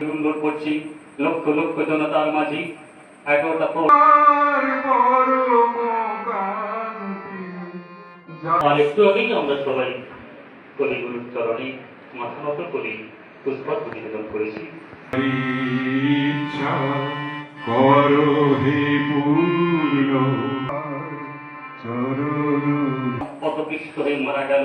সুন্দর করছি লক্ষ লক্ষ জনতার মাঝি এগারোটা আর একটু আগেই আমরা সবাই কলিগুরুর চরণে মাথা নত করি পুষ্পার্ঘ নিবেদন করেছি করো হে পূর্ণ চরণ পদপিষ্ট হয়ে মারা গেল